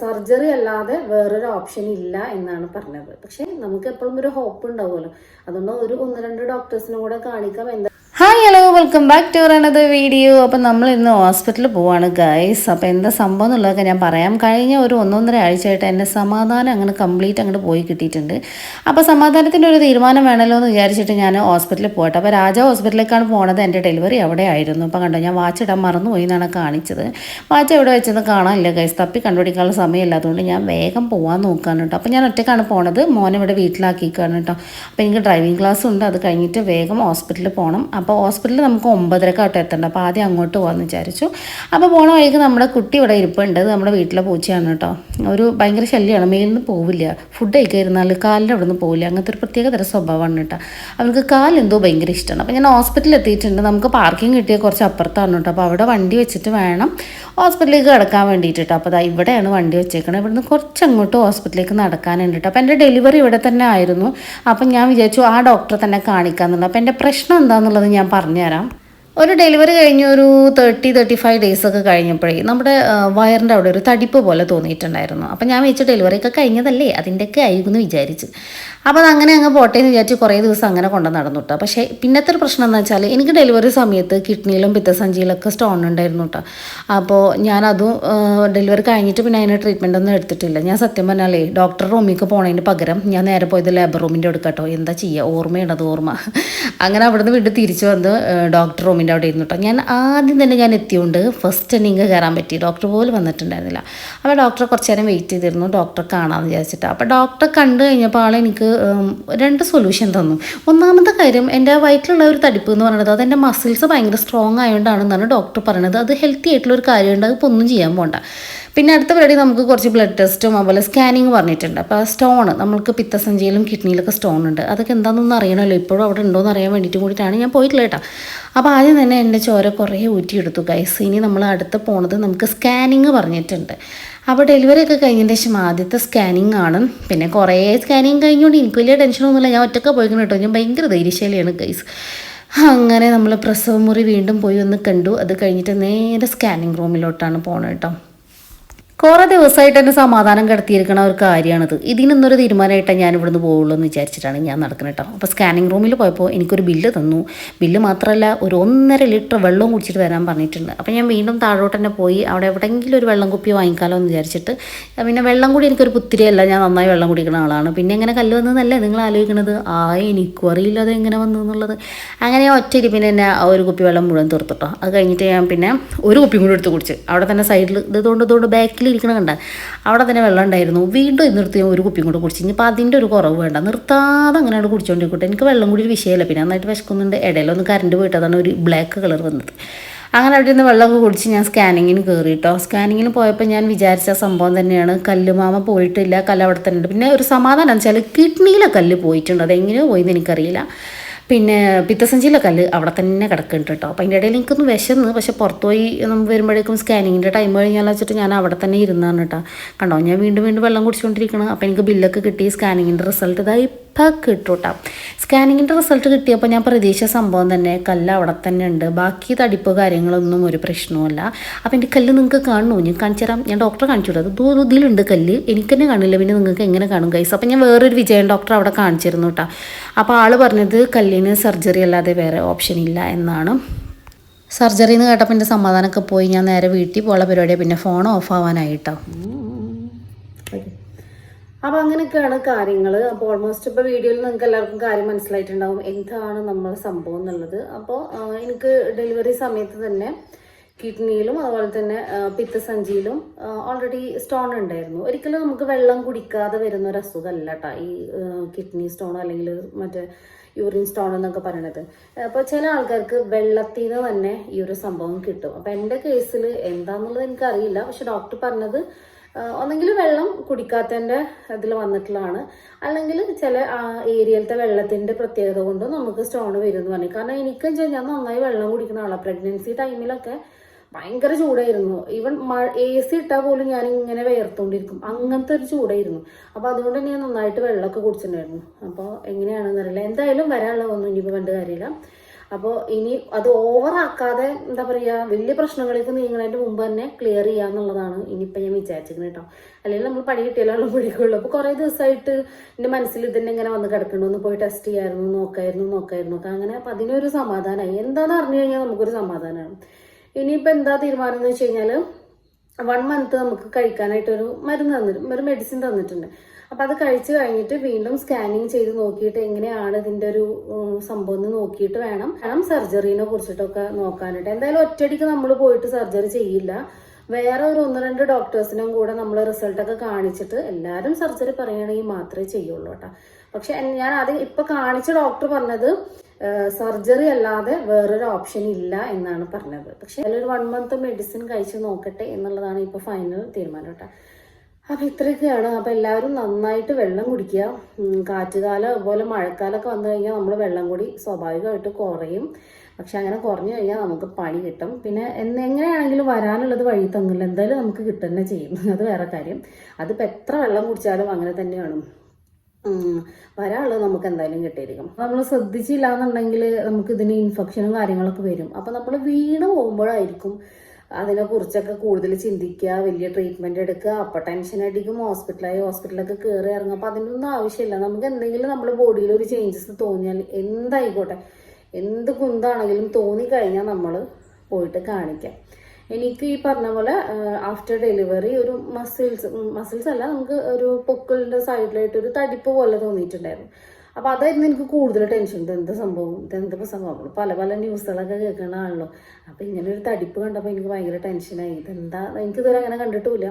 Surgery അല്ലാതെ വേറൊരു option ഇല്ല എന്നാണ് പറഞ്ഞത്. പക്ഷെ നമുക്ക് എപ്പോഴും ഒരു ഹോപ്പ് ഉണ്ടാവുമല്ലോ. അതുകൊണ്ട് ഒരു ഒന്ന് രണ്ട് ഡോക്ടേഴ്സിനും കൂടെ കാണിക്കാം. എന്താ welcome back to another video അപ്പം നമ്മൾ ഇന്ന് ഹോസ്പിറ്റലിൽ പോവാണ് ഗൈസ് അപ്പോൾ എന്താ സംഭവം എന്നുള്ളതൊക്കെ ഞാൻ പറയാം. കഴിഞ്ഞ ഒരു ഒന്നൊന്നര ആഴ്ചയായിട്ട് എന്റെ സമാധാനം അങ്ങനെ കംപ്ലീറ്റ് അങ്ങോട്ട് പോയി കിട്ടിയിട്ടുണ്ട്. അപ്പോൾ സമാധാനത്തിന്റെ ഒരു തീരുമാനം വേണമല്ലോ എന്ന് വിചാരിച്ചിട്ട് ഞാൻ ഹോസ്പിറ്റലിൽ പോകട്ടെ അപ്പോൾ രാജ ഹോസ്പിറ്റലിലേക്കാണ് പോണത്. എന്റെ ഡെലിവറി അവിടെ ആയിരുന്നു അപ്പോൾ കണ്ടോ ഞാൻ വാച്ച് ഇടാൻ മറന്നുപോയി എന്നാണ് കാണിച്ചത്. വാച്ച് എവിടെ വെച്ചെന്ന് കാണാനില്ല ഗൈസ് തപ്പി കണ്ടുപിടിക്കാനുള്ള സമയമില്ലാത്തതുകൊണ്ട് ഞാൻ വേഗം പോകാൻ നോക്കുകയാണ് കേട്ടോ. അപ്പോൾ ഞാൻ ഒറ്റയ്ക്കാണ് പോണത്. മോനെ ഇവിടെ വീട്ടിലാക്കിക്കാണ് കേട്ടോ. അപ്പോൾ എനിക്ക് ഡ്രൈവിംഗ് ക്ലാസ് ഉണ്ട്. അത് കഴിഞ്ഞിട്ട് വേഗം ഹോസ്പിറ്റലിൽ പോകണം അപ്പോൾ ഹോസ്പിറ്റലിൽ നമുക്ക് ഒമ്പതരക്ക് അവിടെ എത്തണ്ട. അപ്പോൾ ആദ്യം അങ്ങോട്ട് പോകാമെന്ന് വിചാരിച്ചു. അപ്പോൾ പോണ വഴിക്ക് നമ്മുടെ കുട്ടി ഇവിടെ ഇരിപ്പുണ്ട്. നമ്മുടെ വീട്ടിലെ പൂച്ചയാണ് കേട്ടോ. ഒരു ഭയങ്കര ശല്യമാണ് മേലിൽ നിന്ന് പോവില്ല. ഫുഡ് കഴിക്കാതിരുന്നാൽ കാലിന്റെ അവിടെ നിന്ന് പോവില്ല. അങ്ങനത്തെ ഒരു പ്രത്യേക തരം സ്വഭാവമാണ് കേട്ടോ. അവർക്ക് കാലെന്തോ ഭയങ്കര ഇഷ്ടമാണ് അപ്പോൾ ഞാൻ ഹോസ്പിറ്റലിൽ എത്തിയിട്ടുണ്ട്. നമുക്ക് പാർക്കിംഗ് കിട്ടിയ കുറച്ച് അപ്പുറത്താണ് കേട്ടോ. അപ്പോൾ അവിടെ വണ്ടി വെച്ചിട്ട് വേണം ഹോസ്പിറ്റലിലേക്ക് കിടക്കാൻ വേണ്ടിയിട്ട് കേട്ടോ. അപ്പോൾ ഇവിടെയാണ് വണ്ടി വെച്ചേക്കണത്. ഇവിടുന്ന് കുറച്ച് അങ്ങോട്ട് ഹോസ്പിറ്റലിലേക്ക് നടക്കാനുണ്ട് കേട്ടോ. അപ്പോൾ എന്റെ ഡെലിവറി ഇവിടെ തന്നെ ആയിരുന്നു. അപ്പം ഞാൻ വിചാരിച്ചു ആ ഡോക്ടറെ തന്നെ കാണിക്കാമെന്നുള്ളത് അപ്പോൾ എന്റെ പ്രശ്നം എന്താണെന്നുള്ളത് ഞാൻ പറഞ്ഞുതരാം. ഒരു ഡെലിവറി കഴിഞ്ഞ് ഒരു തേർട്ടി തേർട്ടി ഫൈവ് ഡേയ്സ് ഒക്കെ കഴിഞ്ഞപ്പോഴേ നമ്മുടെ വയറിന്റെ അവിടെ ഒരു തടിപ്പ് പോലെ തോന്നിയിട്ടുണ്ടായിരുന്നു. അപ്പം ഞാൻ വെച്ച് ഡെലിവറി ഒക്കെ കഴിഞ്ഞതല്ലേ? അതിന്റെയൊക്കെ ആയിരുന്നു വിചാരിച്ച്. അപ്പോൾ അത് അങ്ങനെ അങ്ങ് പോട്ടെ എന്ന് വിചാരിച്ച് കുറേ ദിവസം അങ്ങനെ കൊണ്ട് നടന്നു കേട്ടോ പക്ഷേ പിന്നത്തെ ഒരു പ്രശ്നം എന്ന് വെച്ചാൽ എനിക്ക് ഡെലിവറി സമയത്ത് കിഡ്നിയിലും പിത്തസഞ്ചിയിലൊക്കെ സ്റ്റോൺ ഉണ്ടായിരുന്നു കേട്ടോ അപ്പോൾ ഞാനതും ഡെലിവറി കഴിഞ്ഞിട്ട് പിന്നെ അതിന് ട്രീറ്റ്മെന്റ് ഒന്നും എടുത്തിട്ടില്ല. ഞാൻ സത്യം പറഞ്ഞാലേ ഡോക്ടർ റൂമിലേക്ക് പോണതിന് പകരം ഞാൻ നേരെ പോയത് ലേബർ റൂമിന്റെ അടുക്കട്ടോ എന്താ ചെയ്യുക ഓർമ്മയുണ്ടത് ഓർമ്മ. അങ്ങനെ അവിടുന്ന് വീണ്ടും തിരിച്ചു വന്ന് ഡോക്ടർ റൂമിന്റെ അവിടെ ഇരുന്നു കേട്ടോ ഞാൻ ആദ്യം തന്നെ ഞാൻ എത്തിയോണ്ട് ഫസ്റ്റ് തന്നെ ഇങ്ങ് കയറാൻ പറ്റി. ഡോക്ടർ പോലും വന്നിട്ടുണ്ടായിരുന്നില്ല. അപ്പോൾ ഡോക്ടറെ കുറച്ച് നേരം വെയിറ്റ് ചെയ്തിരുന്നു. ഡോക്ടറെ കാണാമെന്ന് വിചാരിച്ചിട്ട്. അപ്പോൾ ഡോക്ടറെ കണ്ടു കഴിഞ്ഞപ്പോൾ ആൾ എനിക്ക് രണ്ട് സൊല്യൂഷൻ തന്നു. ഒന്നാമത്തെ കാര്യം എന്റെ വയറ്റിലുള്ള ഒരു തടിപ്പ് എന്ന് പറയുന്നത് അത് എന്റെ മസിൽസ് ഭയങ്കര സ്ട്രോങ് ആയതുകൊണ്ടാണെന്നാണ് ഡോക്ടർ പറയുന്നത് അത് ഹെൽത്തി ആയിട്ടുള്ള ഒരു കാര്യമുണ്ട് അതിപ്പോൾ ഒന്നും ചെയ്യാൻ പോകണ്ട പിന്നെ അടുത്ത പരിപാടി നമുക്ക് കുറച്ച് ബ്ലഡ് ടെസ്റ്റും അതുപോലെ സ്കാനിങ് പറഞ്ഞിട്ടുണ്ട്. അപ്പോൾ ആ സ്റ്റോൺ നമ്മൾക്ക് പിത്തസഞ്ചിയിലും കിഡ്നിയിലൊക്കെ സ്റ്റോൺ ഉണ്ട്. അതൊക്കെ എന്താണെന്നൊന്നും അറിയണമല്ലോ. ഇപ്പോഴും അവിടെ ഉണ്ടോ എന്ന് അറിയാൻ വേണ്ടിയിട്ട് കൂടിയിട്ടാണ് ഞാൻ പോയിട്ടില്ല കേട്ടോ. അപ്പോൾ ആദ്യം തന്നെ എന്റെ ചോര കുറേ ഊറ്റിയെടുത്തു ഗൈസ് ഇനി നമ്മൾ അടുത്ത് പോണത് നമുക്ക് സ്കാനിങ് പറഞ്ഞിട്ടുണ്ട്. അപ്പോൾ ഡെലിവറി ഒക്കെ കഴിഞ്ഞതിന് ശേഷം ആദ്യത്തെ സ്കാനിങ് ആണ്. പിന്നെ കുറേ സ്കാനിങ് കഴിഞ്ഞുകൊണ്ട് എനിക്ക് വലിയ ടെൻഷനൊന്നുമില്ല ഞാൻ ഒറ്റയ്ക്ക് പോയിക്കണം കേട്ടോ. ഞാൻ ഭയങ്കര ധൈര്യശാലിയാണ് ഗൈസ് അങ്ങനെ നമ്മൾ പ്രസവമുറി വീണ്ടും പോയി ഒന്ന് കണ്ടു. അത് കഴിഞ്ഞിട്ട് നേരെ സ്കാനിങ് റൂമിലോട്ടാണ് പോകണം കേട്ടോ. കുറേ ദിവസമായിട്ട് എന്നെ സമാധാനം കിടത്തിയിരിക്കണ ഒരു കാര്യമാണിത്. ഇതിനൊന്നൊരു തീരുമാനമായിട്ടാണ് ഞാൻ ഇവിടുന്ന് പോകുള്ളൂ എന്ന് വിചാരിച്ചിട്ടാണ് ഞാൻ നടക്കുന്നത് കേട്ടോ അപ്പോൾ സ്കാനിങ് റൂമിൽ പോയപ്പോൾ എനിക്കൊരു ബില്ല് തന്നു. ബില്ല് മാത്രമല്ല ഒരു ഒന്നര ലിറ്റർ വെള്ളവും കുടിച്ചിട്ട് വരാൻ പറഞ്ഞിട്ടുണ്ട്. അപ്പോൾ ഞാൻ വീണ്ടും താഴോട്ട് തന്നെ പോയി അവിടെ എവിടെയെങ്കിലും ഒരു വെള്ളം കുപ്പി വാങ്ങിക്കാമല്ലോ എന്ന് വിചാരിച്ചിട്ട് പിന്നെ വെള്ളം കൂടി എനിക്കൊരു പുത്തിരിയല്ല ഞാൻ നന്നായി വെള്ളം കുടിക്കുന്ന ആളാണ്. പിന്നെ എങ്ങനെ കല്ല് വന്നതല്ലേ നിങ്ങൾ ആലോചിക്കുന്നത് ആ എനിക്കും അറിയില്ല അത് എങ്ങനെ വന്നു എന്നുള്ളത്. അങ്ങനെ ഒറ്റ ഇരിപ്പിന് തന്നെ ആ ഒരു കുപ്പി വെള്ളം മുഴുവൻ തീർത്തിട്ടോ അത് കഴിഞ്ഞിട്ട് ഞാൻ പിന്നെ ഒരു കുപ്പിയും കൂടി എടുത്ത് കുടിച്ച്. അവിടെ തന്നെ സൈഡിൽ ഇതുകൊണ്ട് ഇതുകൊണ്ട് ബാക്കിൽ ഇരിക്കണ കണ്ട. അവിടെ തന്നെ വെള്ളം ഉണ്ടായിരുന്നു. വീണ്ടും ഇത് നിർത്തി ഞാൻ ഒരു കുപ്പിയും കൂടെ കുടിച്ച്. ഇനിയിപ്പോൾ അതിന്റെ ഒരു കുറവ് വേണ്ട. നിർത്താതെ അങ്ങനെ അവിടെ കുടിച്ചുകൊണ്ടിരിക്കട്ടെ എനിക്ക് വെള്ളം കൂടി ഒരു വിഷയമല്ല. പിന്നെ നന്നായിട്ട് വിശക്കുന്നുണ്ട്. ഇടയിലൊന്ന് കറണ്ട് പോയിട്ട് അതാണ് ഒരു ബ്ലാക്ക് കളർ വന്നത്. അങ്ങനെ അവിടെ നിന്ന് വെള്ളമൊക്കെ കുടിച്ച് ഞാൻ സ്കാനിങ്ങിന് കയറി കേട്ടോ. സ്കാനിങ്ങിന് പോയപ്പോൾ ഞാൻ വിചാരിച്ച സംഭവം തന്നെയാണ്. കല്ലുമാമ പോയിട്ടില്ല. കല്ല് അവിടെ തന്നെ ഉണ്ട്. പിന്നെ ഒരു സമാധാനം വെച്ചാൽ കിഡ്നിയിലെ കല്ല് പോയിട്ടുണ്ട്. അതെങ്ങനെയോ പോയി എന്ന് എനിക്കറിയില്ല. പിന്നെ പിത്തസഞ്ചിയിലെ കല്ല് അവിടെ തന്നെ കിടക്കുന്നുണ്ട് കേട്ടോ. അപ്പം അതിന്റെ ഇടയിൽ എനിക്കൊന്ന് വിശന്ന് പക്ഷെ പുറത്തുപോയി നമ്മൾ വരുമ്പോഴേക്കും സ്കാനിങ്ങിന്റെ ടൈം കഴിഞ്ഞാൽ വെച്ചിട്ട് ഞാൻ അവിടെ തന്നെ ഇരുന്നാണ് കേട്ടോ. കണ്ടോ? ഞാൻ വീണ്ടും വീണ്ടും വെള്ളം കുടിച്ചുകൊണ്ടിരിക്കണം. അപ്പോൾ എനിക്ക് ബില്ലൊക്കെ കിട്ടി. സ്കാനിങ്ങിന്റെ റിസൾട്ട് ഇതായി. ഇപ്പം കിട്ടും കേട്ടോ സ്കാനിങ്ങിന്റെ റിസൾട്ട് കിട്ടിയപ്പോൾ ഞാൻ പ്രതീക്ഷിച്ച സംഭവം തന്നെ കല്ല് അവിടെ തന്നെ ഉണ്ട്. ബാക്കി തടിപ്പ് കാര്യങ്ങളൊന്നും ഒരു പ്രശ്നവുമല്ല. അപ്പോൾ എന്റെ കല്ല് നിങ്ങൾക്ക് കാണണോ? ഞാൻ കാണിച്ചു തരാം. ഞാൻ ഡോക്ടറെ കാണിച്ചു കൊടുത്തു. അത് ഇതിലുണ്ട് കല്ല്. എനിക്ക് തന്നെ കാണില്ല. പിന്നെ നിങ്ങൾക്ക് എങ്ങനെ കാണും കൈസ് അപ്പോൾ ഞാൻ വേറൊരു വിജയൻ ഡോക്ടർ അവിടെ കാണിച്ചിരുന്നു കേട്ടോ അപ്പോൾ ആൾ പറഞ്ഞത് കല്ലിന് സർജറി അല്ലാതെ വേറെ ഓപ്ഷൻ ഇല്ല എന്നാണ്. സർജറി എന്ന് കേട്ടപ്പോൾ എന്റെ സമാധാനമൊക്കെ പോയി. ഞാൻ നേരെ വീട്ടിൽ പോകാനുള്ള പരിപാടിയാണ് പിന്നെ ഫോൺ ഓഫ് ആവാനായിട്ടോ അപ്പോൾ അങ്ങനെയൊക്കെയാണ് കാര്യങ്ങൾ അപ്പോൾ ഓൾമോസ്റ്റ് ഇപ്പോൾ വീഡിയോയിൽ നിങ്ങൾക്ക് എല്ലാവർക്കും കാര്യം മനസ്സിലായിട്ടുണ്ടാവും എന്താണ് നമ്മൾ സംഭവം എന്നുള്ളത്. അപ്പോൾ എനിക്ക് ഡെലിവറി സമയത്ത് തന്നെ കിഡ്നിയിലും അതുപോലെ തന്നെ പിത്തസഞ്ചിയിലും ഓൾറെഡി സ്റ്റോൺ ഉണ്ടായിരുന്നു. ഒരിക്കലും നമുക്ക് വെള്ളം കുടിക്കാതെ വരുന്ന ഒരു അസുഖമല്ല കേട്ടോ ഈ കിഡ്നി സ്റ്റോൺ അല്ലെങ്കിൽ മറ്റേ യൂറിൻ സ്റ്റോൺ എന്നൊക്കെ പറയണത്. അപ്പോൾ ചില ആൾക്കാർക്ക് വെള്ളത്തിൽ നിന്ന് തന്നെ ഈ ഒരു സംഭവം കിട്ടും. അപ്പോൾ എന്റെ കേസിൽ എന്താണെന്നുള്ളത് എനിക്കറിയില്ല. പക്ഷെ ഡോക്ടർ പറഞ്ഞത് ഒന്നെങ്കിൽ വെള്ളം കുടിക്കാത്തതിന്റെ ഇതിൽ വന്നിട്ടുള്ളതാണ്. അല്ലെങ്കിൽ ചില ഏരിയയിലത്തെ വെള്ളത്തിന്റെ പ്രത്യേകത കൊണ്ട് നമുക്ക് സ്റ്റോൺ വരും എന്ന് പറഞ്ഞു. കാരണം എനിക്ക് വെച്ചാൽ ഞാൻ നന്നായി വെള്ളം കുടിക്കുന്ന ആളാണ് പ്രഗ്നൻസി ടൈമിലൊക്കെ ഭയങ്കര ചൂടായിരുന്നു. ഈവൻ മഴ എ സി ഇട്ടാൽ പോലും ഞാൻ ഇങ്ങനെ വേർത്തുകൊണ്ടിരിക്കും. അങ്ങനത്തെ ഒരു ചൂടായിരുന്നു. അപ്പോൾ അതുകൊണ്ട് ഞാൻ നന്നായിട്ട് വെള്ളമൊക്കെ കുടിച്ചിട്ടുണ്ടായിരുന്നു. അപ്പോൾ എങ്ങനെയാണെന്നറിയില്ല എന്തായാലും വരാനുള്ളതൊന്നും ഇനിയിപ്പോൾ കണ്ടു കാര്യമില്ല. അപ്പോൾ ഇനി അത് ഓവറാക്കാതെ എന്താ പറയുക വലിയ പ്രശ്നങ്ങളിലേക്ക് നീങ്ങുന്നതിന്റെ മുമ്പ് തന്നെ ക്ലിയർ ചെയ്യാന്നുള്ളതാണ് ഇനിയിപ്പോൾ ഞാൻ വിചാരിച്ചിരിക്കുന്നത് കേട്ടോ. അല്ലെങ്കിൽ നമ്മൾ പണി കിട്ടിയാലും പിടിക്കുള്ളൂ അപ്പോൾ കുറേ ദിവസമായിട്ട് എന്റെ മനസ്സിൽ ഇതന്നെ ഇങ്ങനെ വന്ന് കിടക്കണു ഒന്ന് പോയി ടെസ്റ്റ് ചെയ്യായിരുന്നു നോക്കായിരുന്നു നോക്കായിരുന്നു. ഒക്കെ അങ്ങനെ അപ്പം അതിനൊരു സമാധാനമായി എന്താണെന്ന് അറിഞ്ഞു കഴിഞ്ഞാൽ നമുക്കൊരു സമാധാനമാണ് ഇനിയിപ്പോൾ എന്താ തീരുമാനം എന്ന് വെച്ച് കഴിഞ്ഞാൽ വൺ മന്ത് നമുക്ക് കഴിക്കാനായിട്ട് ഒരു മരുന്ന് തന്നിട്ട് ഒരു മെഡിസിൻ തന്നിട്ടുണ്ട്. അപ്പോൾ അത് കഴിച്ചു കഴിഞ്ഞിട്ട് വീണ്ടും സ്കാനിങ് ചെയ്ത് നോക്കിയിട്ട് എങ്ങനെയാണ് ഇതിന്റെ ഒരു സംഭവം എന്ന് നോക്കിയിട്ട് വേണം. വേണം സർജറിനെ കുറിച്ചിട്ടൊക്കെ നോക്കാനായിട്ട്. എന്തായാലും ഒറ്റയടിക്ക് നമ്മൾ പോയിട്ട് സർജറി ചെയ്യില്ല. വേറെ ഒരു ഒന്ന് രണ്ട് ഡോക്ടേഴ്സിനും കൂടെ നമ്മൾ റിസൾട്ടൊക്കെ കാണിച്ചിട്ട് എല്ലാവരും സർജറി പറയുകയാണെങ്കിൽ മാത്രമേ ചെയ്യുള്ളൂ കേട്ടോ. പക്ഷെ ഞാൻ ആദ്യം ഇപ്പൊ കാണിച്ച ഡോക്ടർ പറഞ്ഞത് സർജറി അല്ലാതെ വേറൊരു ഓപ്ഷൻ ഇല്ല എന്നാണ് പറഞ്ഞത്. പക്ഷെ അതിലൊരു വൺ മന്ത് മെഡിസിൻ കഴിച്ച് നോക്കട്ടെ എന്നുള്ളതാണ് ഇപ്പൊ ഫൈനൽ തീരുമാനം കേട്ടോ. അപ്പൊ ഇത്രയൊക്കെയാണ്. അപ്പൊ എല്ലാവരും നന്നായിട്ട് വെള്ളം കുടിക്കുക. കാറ്റുകാലം അതുപോലെ മഴക്കാലമൊക്കെ വന്നു കഴിഞ്ഞാൽ നമ്മൾ വെള്ളം കൂടി സ്വാഭാവികമായിട്ട് കുറയും. പക്ഷെ അങ്ങനെ കുറഞ്ഞു കഴിഞ്ഞാൽ നമുക്ക് പണി കിട്ടും. പിന്നെ എങ്ങനെയാണെങ്കിലും വരാനുള്ളത് വഴി തങ്ങില്ല എന്തായാലും നമുക്ക് കിട്ടുക ചെയ്യും. അത് വേറെ കാര്യം. അതിപ്പോൾ എത്ര വെള്ളം കുടിച്ചാലും അങ്ങനെ തന്നെയാണ്. വരാനുള്ളത് നമുക്ക് എന്തായാലും കിട്ടിയിരിക്കും. നമ്മൾ ശ്രദ്ധിച്ചില്ല എന്നുണ്ടെങ്കിൽ നമുക്ക് ഇതിന് ഇൻഫെക്ഷനും കാര്യങ്ങളൊക്കെ വരും. അപ്പൊ നമ്മൾ വീണ് പോകുമ്പോഴായിരിക്കും അതിനെ കുറിച്ചൊക്കെ കൂടുതൽ ചിന്തിക്കുക വലിയ ട്രീറ്റ്മെന്റ് എടുക്കുക. അപ്പൊ ടെൻഷൻ അടിക്കും ഹോസ്പിറ്റലായി ഹോസ്പിറ്റലൊക്കെ കയറി ഇറങ്ങും. അപ്പൊ അതിനൊന്നും ആവശ്യമില്ല. നമുക്ക് എന്തെങ്കിലും നമ്മുടെ ബോഡിയിൽ ഒരു ചേഞ്ചസ് തോന്നിയാൽ എന്തായിക്കോട്ടെ എന്ത് കുന്താണെങ്കിലും തോന്നിക്കഴിഞ്ഞാൽ നമ്മൾ പോയിട്ട് കാണിക്കാം. എനിക്ക് ഈ പറഞ്ഞ പോലെ ആഫ്റ്റർ ഡെലിവറി ഒരു മസിൽസ് മസിൽസ് അല്ല നമുക്ക് ഒരു പൊക്കിളിന്റെ സൈഡിലായിട്ട് ഒരു തടിപ്പ് പോലെ തോന്നിയിട്ടുണ്ടായിരുന്നു. അപ്പൊ അതായിരുന്നു എനിക്ക് കൂടുതൽ ടെൻഷൻ ഇത് എന്ത് സംഭവം? ഇത് എന്ത് സംഭവം? പല പല ന്യൂസുകളൊക്കെ കേൾക്കുന്ന ആണല്ലോ. അപ്പൊ ഇങ്ങനെ ഒരു തടിപ്പ് കണ്ടപ്പോൾ എനിക്ക് ഭയങ്കര ടെൻഷനായി ഇതെന്താ എനിക്ക് ഇതുവരെ അങ്ങനെ കണ്ടിട്ടില്ല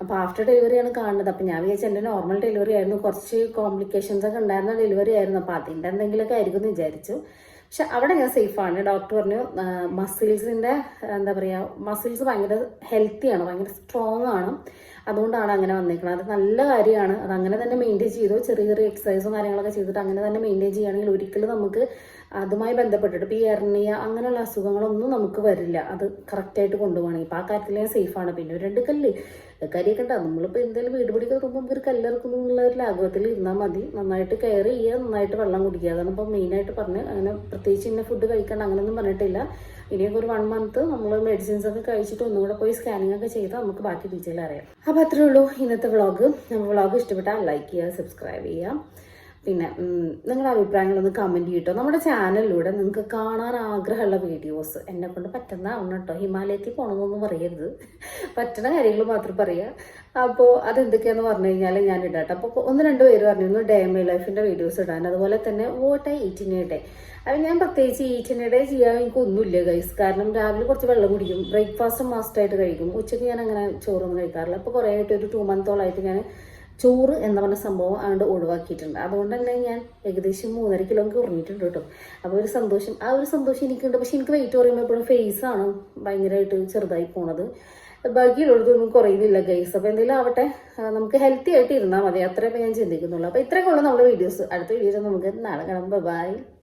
അപ്പൊ ആഫ്റ്റർ ഡെലിവറിയാണ് കാണുന്നത്. അപ്പൊ ഞാൻ വിചാരിച്ചു എന്റെ നോർമൽ ഡെലിവറി ആയിരുന്നു. കുറച്ച് കോംപ്ലിക്കേഷൻസ് ഒക്കെ ഉണ്ടായിരുന്ന ഡെലിവറി ആയിരുന്നു. അപ്പൊ അതിന്റെ എന്തെങ്കിലുമൊക്കെ ആയിരിക്കും എന്ന് വിചാരിച്ചു. പക്ഷെ അവിടെ ഞാൻ സേഫാണ് ഡോക്ടർ പറഞ്ഞു മസിൽസിന്റെ എന്താ പറയുക മസിൽസ് ഭയങ്കര ഹെൽത്തിയാണ് ഭയങ്കര സ്ട്രോങ് ആണ്. അതുകൊണ്ടാണ് അങ്ങനെ വന്നേക്കുന്നത് അത് നല്ല കാര്യമാണ്. അത് അങ്ങനെ തന്നെ മെയിന്റെയിൻ ചെയ്തു. ചെറിയ ചെറിയ എക്സസൈസും കാര്യങ്ങളൊക്കെ ചെയ്തിട്ട് അങ്ങനെ തന്നെ മെയിന്റെയിൻ ചെയ്യുകയാണെങ്കിൽ ഒരിക്കലും നമുക്ക് അതുമായി ബന്ധപ്പെട്ടിട്ട് ഇപ്പോൾ ഈ എർണിയ അങ്ങനെയുള്ള അസുഖങ്ങളൊന്നും നമുക്ക് വരില്ല. അത് കറക്റ്റായിട്ട് കൊണ്ടുപോകണമെങ്കിൽ. ഇപ്പോൾ ആ കാര്യത്തിൽ ഞാൻ സേഫാണ് പിന്നെ ഒരു രണ്ട് കല്ല്. കാര്യമൊക്കെ ഉണ്ടാവും നമ്മളിപ്പോൾ എന്തെങ്കിലും വീട് പിടിക്കാൻ നമുക്ക് ഒരു കല്ലിറക്കുന്നു എന്നുള്ള ഒരു ലാഘവത്തിൽ ഇരുന്നാൽ മതി. നന്നായിട്ട് കെയർ ചെയ്യുക. നന്നായിട്ട് വെള്ളം കുടിക്കുക. അതാണ് ഇപ്പോൾ മെയിനായിട്ട് പറഞ്ഞ് അങ്ങനെ പ്രത്യേകിച്ച് ഇന്ന ഫുഡ് കഴിക്കേണ്ട അങ്ങനെയൊന്നും പറഞ്ഞിട്ടില്ല. ഇനിയൊക്കെ ഒരു വൺ മന്ത് നമ്മൾ മെഡിസിൻസ് ഒക്കെ കഴിച്ചിട്ട് ഒന്നുകൂടെ പോയി സ്കാനിങ് ഒക്കെ ചെയ്താൽ നമുക്ക് ബാക്കി ഡീറ്റെയിൽ അറിയാം. അപ്പോൾ അത്രേ ഉള്ളൂ ഇന്നത്തെ വ്ളോഗ്. നമ്മൾ വ്ളോഗ് ഇഷ്ടപ്പെട്ടാൽ ലൈക്ക് ചെയ്യുക സബ്സ്ക്രൈബ് ചെയ്യുക. പിന്നെ നിങ്ങളുടെ അഭിപ്രായങ്ങളൊന്ന് കമന്റ് ചെയ്യട്ടോ. നമ്മുടെ ചാനലിലൂടെ നിങ്ങൾക്ക് കാണാൻ ആഗ്രഹമുള്ള വീഡിയോസ് എന്നെ കൊണ്ട് പറ്റുന്നതാണ് കേട്ടോ. ഹിമാലയത്തിൽ പോകണമെന്നൊന്നും പറയരുത്. പറ്റുന്ന കാര്യങ്ങൾ മാത്രം പറയുക അപ്പോൾ അതെന്തൊക്കെയാണെന്ന് പറഞ്ഞു കഴിഞ്ഞാൽ ഞാൻ ഇടാട്ടോ അപ്പോൾ ഒന്ന് രണ്ട് പേര് പറഞ്ഞിരുന്നു ഡേ മൈ ലൈഫിന്റെ വീഡിയോസ് ഇടാൻ. അതുപോലെ തന്നെ വോട്ട് ഐ ഈറ്റിനെ ഡേ അത് ഞാൻ പ്രത്യേകിച്ച് ഈറ്റിനെ ഡേ ചെയ്യാൻ എനിക്ക് ഒന്നുമില്ല ഗൈസ് കാരണം രാവിലെ കുറച്ച് വെള്ളം കുടിക്കും. ബ്രേക്ക്ഫാസ്റ്റ് മസ്റ്റായിട്ട് കഴിക്കും. ഉച്ചയ്ക്ക് ഞാൻ അങ്ങനെ ചോറൊന്നും കഴിക്കാറില്ല. അപ്പോൾ കുറേ ആയിട്ട് ഒരു ടു മന്തോളായിട്ട് ഞാൻ ചോറ് എന്ന് പറഞ്ഞ സംഭവം അതുകൊണ്ട് ഒഴിവാക്കിയിട്ടുണ്ട്. അതുകൊണ്ട് തന്നെ ഞാൻ ഏകദേശം മൂന്നര കിലോ കുറഞ്ഞിട്ടുണ്ട് കേട്ടോ. അപ്പോൾ ഒരു സന്തോഷം ആ ഒരു സന്തോഷം എനിക്കുണ്ട്. പക്ഷെ എനിക്ക് വെയിറ്റ് കുറയുമ്പോൾ എപ്പോഴും ഫേസ് ആണ് ഭയങ്കരമായിട്ട് ചെറുതായി പോണത്. ബാക്കിയുള്ളടത്തൊന്നും കുറയുന്നില്ല ഗൈസ് അപ്പോൾ എന്തെങ്കിലും ആവട്ടെ. നമുക്ക് ഹെൽത്തി ആയിട്ട് ഇരുന്നാൽ മതി. അത്രയൊക്കെ ഞാൻ ചിന്തിക്കുന്നുള്ളൂ. അപ്പോൾ ഇത്രയൊക്കെ ഉള്ളൂ നമ്മുടെ വീഡിയോസ് അടുത്ത വീഡിയോസ് നമുക്ക് നാളെ കാണാം. ബൈ